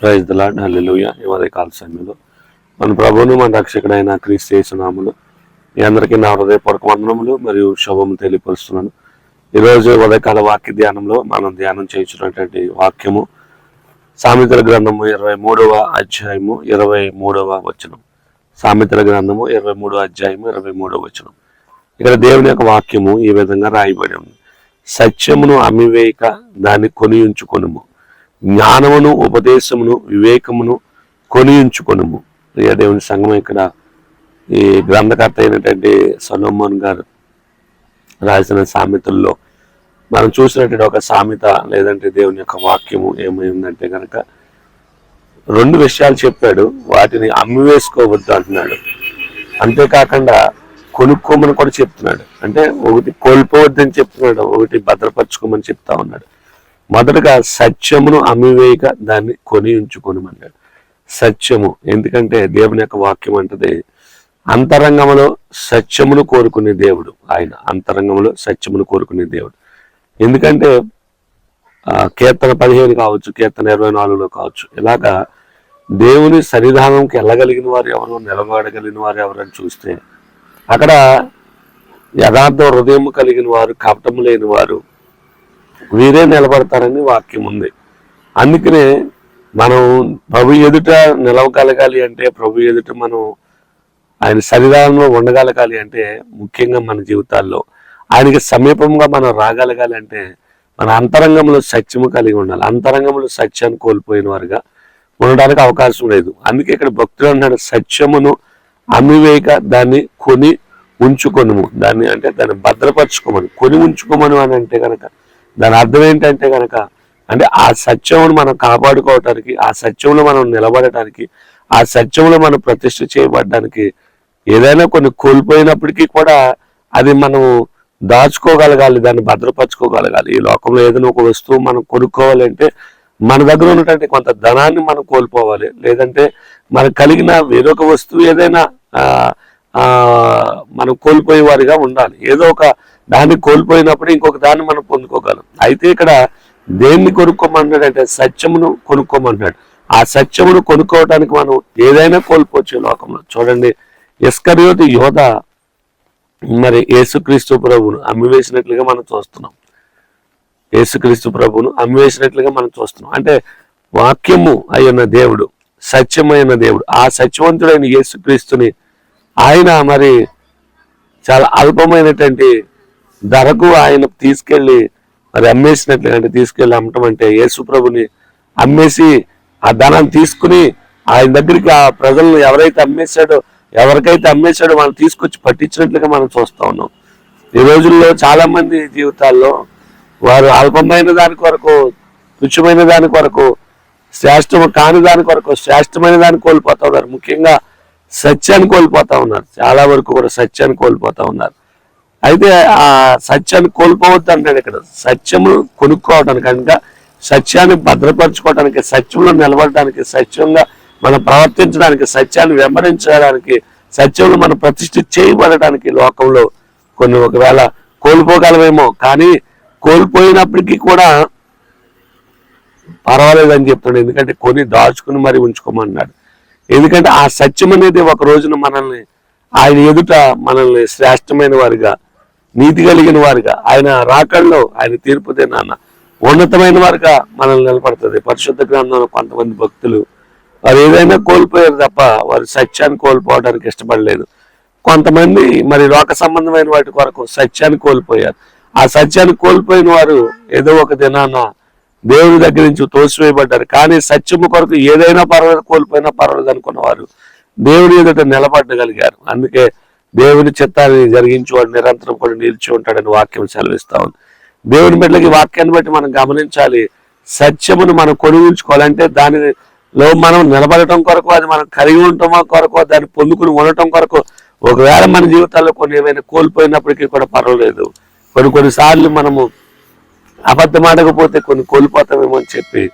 Praise the Lord హల్లెలూయ ఈ ఉదయ సమయంలో మన ప్రభువును మన రక్షకుడైన క్రీస్తు యేసునాములు మీ అందరికీ నా హృదయపూర్వక వందనములు మరియు శుభము తెలియపరుస్తున్నాను. ఈరోజు ఉదయకాల వాక్య ధ్యానంలో మనం ధ్యానం చేయించినటువంటి వాక్యము సామెతల గ్రంథము ఇరవై మూడవ అధ్యాయము ఇరవై మూడవ వచనం. సామెతల గ్రంథము ఇరవై మూడవ అధ్యాయము ఇరవై మూడవ వచనం. ఇక్కడ దేవుని యొక్క వాక్యము ఈ విధంగా రాయబడి ఉంది. సత్యమును అమ్మివేయక దాన్ని కొనియుంచుకొనుము జ్ఞానమును ఉపదేశమును వివేకమును కొనియుంచుకొనుము. ప్రియ దేవుని సంఘం ఇక్కడ ఈ గ్రంథకర్త అయినటువంటి సొలోమోన్ గారు రాసిన సామెతల్లో మనం చూసినటువంటి ఒక సామెత లేదంటే దేవుని యొక్క వాక్యము ఏమైందంటే కనుక రెండు విషయాలు చెప్పాడు వాటిని అమ్మివేసుకోవద్దు అంటున్నాడు. అంతేకాకుండా కొనుక్కోమని కూడా చెప్తున్నాడు. అంటే ఒకటి కోల్పోవద్దని చెప్తున్నాడు ఒకటి భద్రపరచుకోమని చెప్తా ఉన్నాడు. మొదటగా సత్యమును అమ్మివేయక దాన్ని కొని ఉంచుకొనమన్నాడు సత్యము ఎందుకంటే దేవుని యొక్క వాక్యం అంటది అంతరంగంలో సత్యమును కోరుకునే దేవుడు ఆయన. అంతరంగంలో సత్యమును కోరుకునే దేవుడు. ఎందుకంటే కీర్తన పదిహేను కావచ్చు కీర్తన ఇరవై నాలుగులో కావచ్చు ఇలాగా దేవుని సన్నిధానంకి వెళ్ళగలిగిన వారు ఎవరు నిలబడగలిగిన వారు ఎవరని చూస్తే అక్కడ యథార్థ హృదయం కలిగిన వారు కపటము లేని వారు వీరే నిలబడతారని వాక్యం ఉంది. అందుకనే మనం ప్రభు ఎదుట నిలవగలగాలి అంటే ప్రభు ఎదుట మనం ఆయన శరీరంలో ఉండగలగాలి అంటే ముఖ్యంగా మన జీవితాల్లో. ఆయనకి సమీపంగా మనం రాగలగాలి అంటే మన అంతరంగంలో సత్యము కలిగి ఉండాలి. అంతరంగంలో సత్యాన్ని కోల్పోయిన వారుగా ఉండడానికి అవకాశం లేదు. అందుకే ఇక్కడ భక్తులు అన్నాడు సత్యమును అమ్మివేయక దాన్ని కొని ఉంచుకొనుము. దాన్ని అంటే దాన్ని భద్రపరచుకోమని. కొని ఉంచుకోమను అని అంటే కనుక దాని అర్థం ఏంటంటే కనుక అంటే ఆ సత్యమును మనం కాపాడుకోవటానికి ఆ సత్యంలో మనం నిలబడటానికి ఆ సత్యంలో మనం ప్రతిష్ఠ చేయబడడానికి ఏదైనా కొన్ని కోల్పోయినప్పటికీ కూడా అది మనం దాచుకోగలగాలి దాన్ని భద్రపరచుకోగలగాలి. ఈ లోకంలో ఏదైనా ఒక వస్తువు మనం కొనుక్కోవాలంటే మన దగ్గర ఉన్నటువంటి కొంత ధనాన్ని మనం కోల్పోవాలి. లేదంటే మనకు కలిగిన వేరొక వస్తువు ఏదైనా మనం కోల్పోయే వారిగా ఉండాలి. ఏదో ఒక దాన్ని కోల్పోయినప్పుడు ఇంకొక దాన్ని మనం పొందుకోగలం. అయితే ఇక్కడ దేన్ని కొనుక్కోమన్నాడంటే సత్యమును కొనుక్కోమన్నాడు ఆ సత్యమును కొనుక్కోవటానికి మనం ఏదైనా కోల్పోవచ్చు లోకంలో. చూడండి ఇస్కరియోతి యోధ మరి యేసుక్రీస్తు ప్రభును అమ్మివేసినట్లుగా మనం చూస్తున్నాం. యేసుక్రీస్తు ప్రభును అమ్మివేసినట్లుగా మనం చూస్తున్నాం. అంటే వాక్యము అయిన దేవుడు సత్యమైన దేవుడు ఆ సత్యవంతుడైన యేసుక్రీస్తుని ఆయన మరి చాలా అల్పమైనటువంటి ధరకు ఆయన తీసుకెళ్ళి మరి అమ్మేసినట్లుగా అంటే అమ్మటం అంటే యేసుప్రభుని అమ్మేసి ఆ ధనాన్ని తీసుకుని ఆయన దగ్గరికి ఆ ప్రజలను ఎవరైతే అమ్మేశాడో ఎవరికైతే అమ్మేశాడో మనం తీసుకొచ్చి పట్టించినట్లుగా మనం చూస్తా ఉన్నాం. ఈ రోజుల్లో చాలా మంది జీవితాల్లో వారు అల్పమైన దాని కొరకు తుచ్చమైన దాని కొరకు శ్రేష్టము కాని దాని కొరకు శ్రేష్టమైన దాన్ని కోల్పోతా ఉన్నారు ముఖ్యంగా సత్యాన్ని కోల్పోతా ఉన్నారు. చాలా వరకు కూడా సత్యాన్ని కోల్పోతా ఉన్నారు. అయితే ఆ సత్యాన్ని కోల్పోవద్దు అంటాడు ఇక్కడ. సత్యము కొనుక్కోవడానికి కనుక సత్యాన్ని భద్రపరచుకోవడానికి సత్యంలో నిలబడడానికి సత్యంగా మనం ప్రవర్తించడానికి సత్యాన్ని వెంబడించడానికి సత్యంలో మనం ప్రతిష్ఠ చేయబడటానికి లోకంలో కొన్ని ఒకవేళ కోల్పోగలమేమో. కానీ కోల్పోయినప్పటికీ కూడా పర్వాలేదని చెప్తున్నాడు. ఎందుకంటే కొని దాచుకుని మరి ఉంచుకోమన్నాడు. ఎందుకంటే ఆ సత్యం అనేది ఒక రోజున మనల్ని ఆయన ఎదుట మనల్ని శ్రేష్టమైన వారిగా నీతి కలిగిన వారిగా ఆయన రాకల్లో ఆయన తీర్పుదే నాన్న. ఉన్నతమైన వారిగా మనల్ని నిలబడుతుంది. పరిశుద్ధ గ్రంథంలో కొంతమంది భక్తులు వారు ఏదైనా కోల్పోయారు తప్ప వారు సత్యాన్ని కోల్పోవడానికి ఇష్టపడలేదు. కొంతమంది మరి లోక సంబంధమైన వాటి కొరకు సత్యాన్ని కోల్పోయారు. ఆ సత్యాన్ని కోల్పోయిన వారు ఏదో ఒక దినాన దేవుని దగ్గర నుంచి తోసివేయబడ్డారు. కానీ సత్యము కొరకు ఏదైనా పర్వాలేదు కోల్పోయినా పర్వాలేదు అనుకున్నవారు దేవుని ఎదుట నిలబడగలిగారు. అందుకే దేవుని చిత్తాన్ని జరిగించేవాడు నిరంతరం కూడా నిలిచి ఉంటాడని వాక్యం సెలవిస్తా ఉంది. దేవుని బిడ్డలకి వాక్యాన్ని బట్టి మనం గమనించాలి. సత్యమును మనం కొనుగోలుచుకోవాలంటే దానిలో మనం నిలబడటం కొరకు అది మనం కలిగి ఉండటం కొరకు దాన్ని పొందుకుని ఉండటం కొరకు ఒకవేళ మన జీవితాల్లో కొన్ని ఏమైనా కోల్పోయినప్పటికీ కూడా పర్వాలేదు. కొన్ని కొన్నిసార్లు మనము అబద్ధం ఆడకపోతే కొన్ని కోల్పోతామేమో అని చెప్పి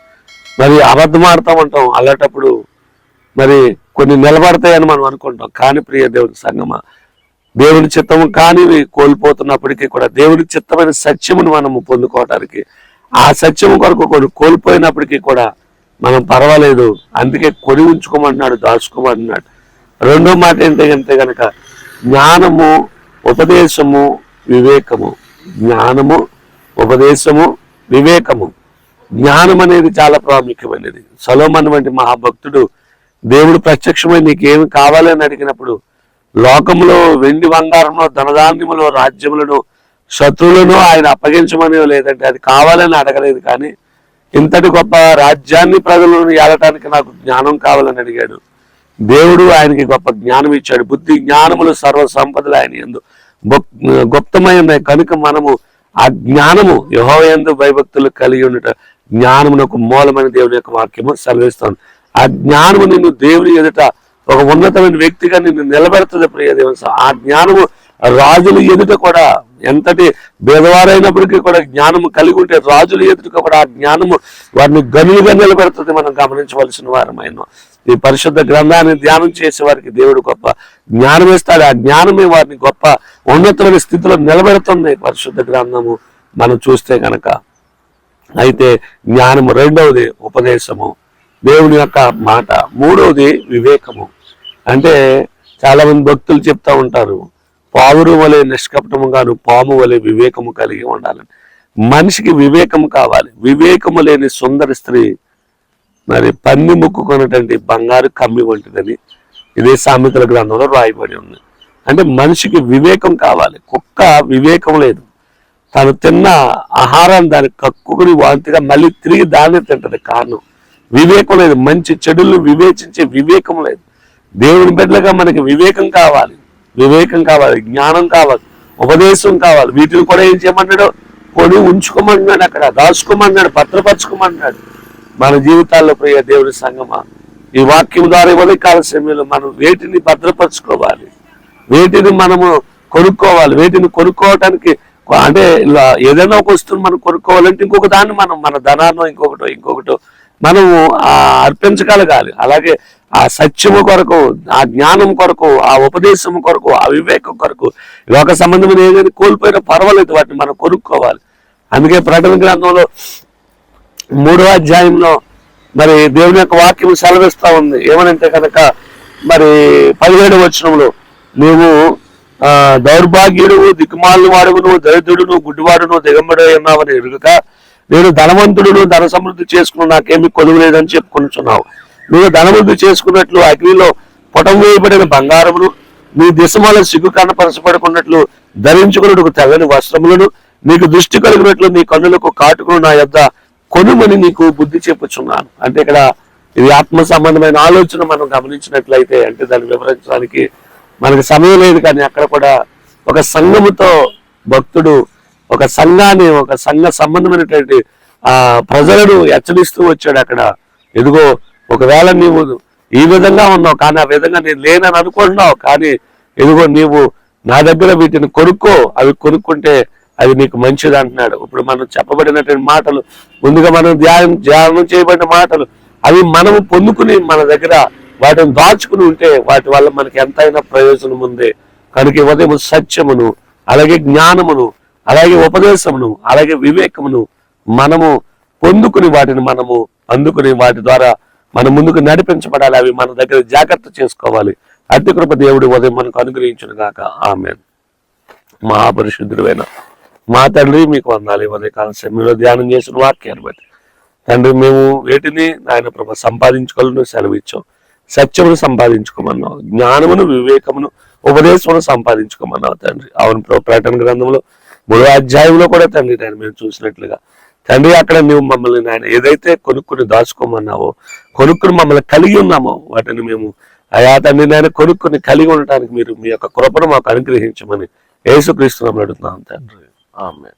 మరి అబద్ధం ఆడతాం అంటాం అలాంటప్పుడు మరి కొన్ని నిలబడతాయని మనం అనుకుంటాం. కానీ ప్రియ దేవుని సంగమ దేవుని చిత్తము కానివి కోల్పోతున్నప్పటికీ కూడా దేవుని చిత్తమైన సత్యమును మనము పొందుకోవటానికి ఆ సత్యము కొరకు కొన్ని కోల్పోయినప్పటికీ కూడా మనం పర్వాలేదు. అందుకే కొని ఉంచుకోమంటున్నాడు దాచుకోమంటున్నాడు. రెండో మాట ఏంటంటే కనుక జ్ఞానము ఉపదేశము వివేకము. జ్ఞానము ఉపదేశము వివేకము. జ్ఞానం అనేది చాలా ప్రాముఖ్యమైనది. సలోమన్ వంటి మహాభక్తుడు దేవుడు ప్రత్యక్షమై నీకేమి కావాలని అడిగినప్పుడు లోకములో వెండి బంగారంలో ధనధాన్యములో రాజ్యములను శత్రువులను ఆయన అప్పగించమని లేదంటే అది కావాలని అడగలేదు కానీ ఇంతటి గొప్ప రాజ్యాన్ని ప్రజలను ఏలటానికి నాకు జ్ఞానం కావాలని అడిగాడు. దేవుడు ఆయనకి గొప్ప జ్ఞానం ఇచ్చాడు. బుద్ధి జ్ఞానములు సర్వ సంపదలు ఆయన ఎందు గొప్- గుప్తమైన కనుక మనము ఆ జ్ఞానము యహోయందు భయభక్తులు కలిగి ఉండట జ్ఞానమునకు మూలమైన దేవుని యొక్క వాక్యము సెలవిస్తాను ఆ జ్ఞానము నిన్ను దేవుని ఎదుట ఒక ఉన్నతమైన వ్యక్తిగా నిన్ను నిలబెడుతుంది ప్రియ ఆ జ్ఞానము రాజుల ఎదుట కూడా ఎంతటి భేదవారైనప్పటికీ కూడా జ్ఞానము కలిగి ఉంటే రాజుల ఎదుట కూడా ఆ జ్ఞానము వారిని గనులుగా నిలబెడుతుంది. మనం గమనించవలసిన వారమైనా ఈ పరిశుద్ధ గ్రంథాన్ని ధ్యానం చేసే వారికి దేవుడు గొప్ప జ్ఞానం ఇస్తాడు. ఆ జ్ఞానమే వారిని గొప్ప ఉన్నతమైన స్థితిలో నిలబెడుతుంది. పరిశుద్ధ గ్రంథము మనం చూస్తే కనుక అయితే జ్ఞానము రెండవది ఉపదేశము. దేవుని యొక్క మాట. మూడవది వివేకము. అంటే చాలా మంది భక్తులు చెప్తా ఉంటారు పావురు వలె నిష్కపటముగాను పాము వలె వివేకము కలిగి ఉండాలని. మనిషికి వివేకము కావాలి. వివేకము లేని సుందర స్త్రీ మరి పన్ని ముక్కుకున్నటువంటి బంగారు కమ్మి వంటిదని ఇదే సామెతల గ్రంథంలో రాయబడి ఉంది. అంటే మనిషికి వివేకం కావాలి. కుక్క వివేకం లేదు. తను తిన్న ఆహారాన్ని దాన్ని కక్కుకుని వాంతిగా మళ్ళీ తిరిగి దాన్ని తింటది. కారణం వివేకం లేదు. మంచి చెడులు వివేచించే వివేకం లేదు. దేవుని బిడ్డలుగా మనకి వివేకం కావాలి. వివేకం కావాలి. జ్ఞానం కావాలి. ఉపదేశం కావాలి. వీటిని కూడా ఏం చేయమన్నాడు కొని ఉంచుకోమన్నాడు అక్కడ. దాచుకోమన్నాడు భద్రపరచుకోమన్నాడు మన జీవితాల్లో ప్రియ దేవుని సంగమా. ఈ వాక్యం ద్వారా ఇవ్వలే కాల సమయంలో మనం వేటిని భద్రపరచుకోవాలి? వేటిని మనము కొనుక్కోవాలి? వేటిని కొనుక్కోవటానికి అంటే ఇలా ఏదైనా ఒక వస్తువుని మనం కొనుక్కోవాలంటే ఇంకొక దాన్ని మనం మన ధనాన్ని ఇంకొకటో ఇంకొకటో మనము అర్పించగలగాలి. అలాగే ఆ సత్యము కొరకు ఆ జ్ఞానం కొరకు ఆ ఉపదేశం కొరకు ఆ వివేకం కొరకు లోక సంబంధమైన ఏదైనా కోల్పోయినా పర్వాలేదు వాటిని మనం కొనుక్కోవాలి. అందుకే ప్రకటన గ్రంథంలో మూడో అధ్యాయంలో మరి దేవుని యొక్క వాక్యం సెలవిస్తా ఉంది. ఏమనంటే కనుక మరి పదిహేడు వచనంలో నువ్వు దౌర్భాగ్యుడు దిక్కుమాలను వాడును దరిద్రుడును గుడ్డివాడును దిగంబడి ఉన్నావని ఎరుగక నేను ధనవంతుడును ధన సమృద్ధి చేసుకుని నాకేమి కొలువు లేదని చెప్పుకుంటున్నావు నువ్వు ధనవృద్ధి చేసుకున్నట్లు అగ్నిలో పొటం వేయబడిన బంగారమును నీ దిశమాల సిగ్గు కనపరచబడుకున్నట్లు ధరించుకున్నట్టు తెల్లని వస్త్రములను నీకు దృష్టి కలిగినట్లు నీ కన్నులకు కాటుకును నా యొద్ద కొనుమని నీకు బుద్ధి చెప్పుచున్నాను. అంటే ఇక్కడ ఇది ఆత్మ సంబంధమైన ఆలోచన మనం గమనించినట్లయితే అంటే దాన్ని వివరించడానికి మనకి సమయం లేదు కానీ అక్కడ కూడా ఒక సంఘముతో భక్తుడు ఒక సంఘాన్ని ఒక సంఘ సంబంధమైనటువంటి ఆ ప్రజలను హెచ్చరిస్తూ వచ్చాడు అక్కడ. ఎదుగో ఒకవేళ నీవు ఈ విధంగా ఉన్నావు కానీ ఆ విధంగా నేను లేనని అనుకుంటున్నావు కానీ ఎదుగో నీవు నా దగ్గర వీటిని కొనుక్కో అవి కొనుక్కుంటే అది నీకు మంచిది అంటున్నాడు. ఇప్పుడు మనం చెప్పబడినటువంటి మాటలు ముందుగా మనం ధ్యానం ధ్యానం చేయబడిన మాటలు అవి మనము పొందుకుని మన దగ్గర వాటిని దాచుకుని ఉంటే వాటి వల్ల మనకి ఎంతైనా ప్రయోజనం ఉంది. కనుక ఉదయం సత్యమును అలాగే జ్ఞానమును అలాగే ఉపదేశమును అలాగే వివేకమును మనము పొందుకుని వాటిని మనము అందుకుని వాటి ద్వారా మన ముందుకు నడిపించబడాలి. అవి మన దగ్గర జాగ్రత్త చేసుకోవాలి. అతి కృప దేవుడి ఉదయం మనకు అనుగ్రహించును గాక ఆమె మహాపరిశుద్ధుడైన మా తండ్రి మీకు వందాలి ఉదయ కాల సమయంలో ధ్యానం చేసిన వాక్యాన్ని బట్టి తండ్రి మేము వేటిని ఆయన ప్రభ సంపాదించుకోవాలని సెలవిచ్చాం సత్యమును సంపాదించుకోమన్నావు జ్ఞానమును వివేకమును ఉపదేశమును సంపాదించుకోమన్నావు తండ్రి. అవును ప్రభు ప్రకటన గ్రంథంలో మూడో అధ్యాయంలో కూడా తండ్రి నేను మేము చూసినట్లుగా. తండ్రి అక్కడ నువ్వు మమ్మల్ని నాయన ఏదైతే కొనుక్కుని దాచుకోమన్నావో కొనుక్కుని మమ్మల్ని కలిగి ఉన్నామో వాటిని మేము అయా తండ్రి నాయన కొనుక్కుని కలిగి ఉండటానికి మీరు మీ యొక్క కృపను మాకు అనుగ్రహించమని యేసుక్రీస్తు అడుగుతున్నాం తండ్రి. ఆమె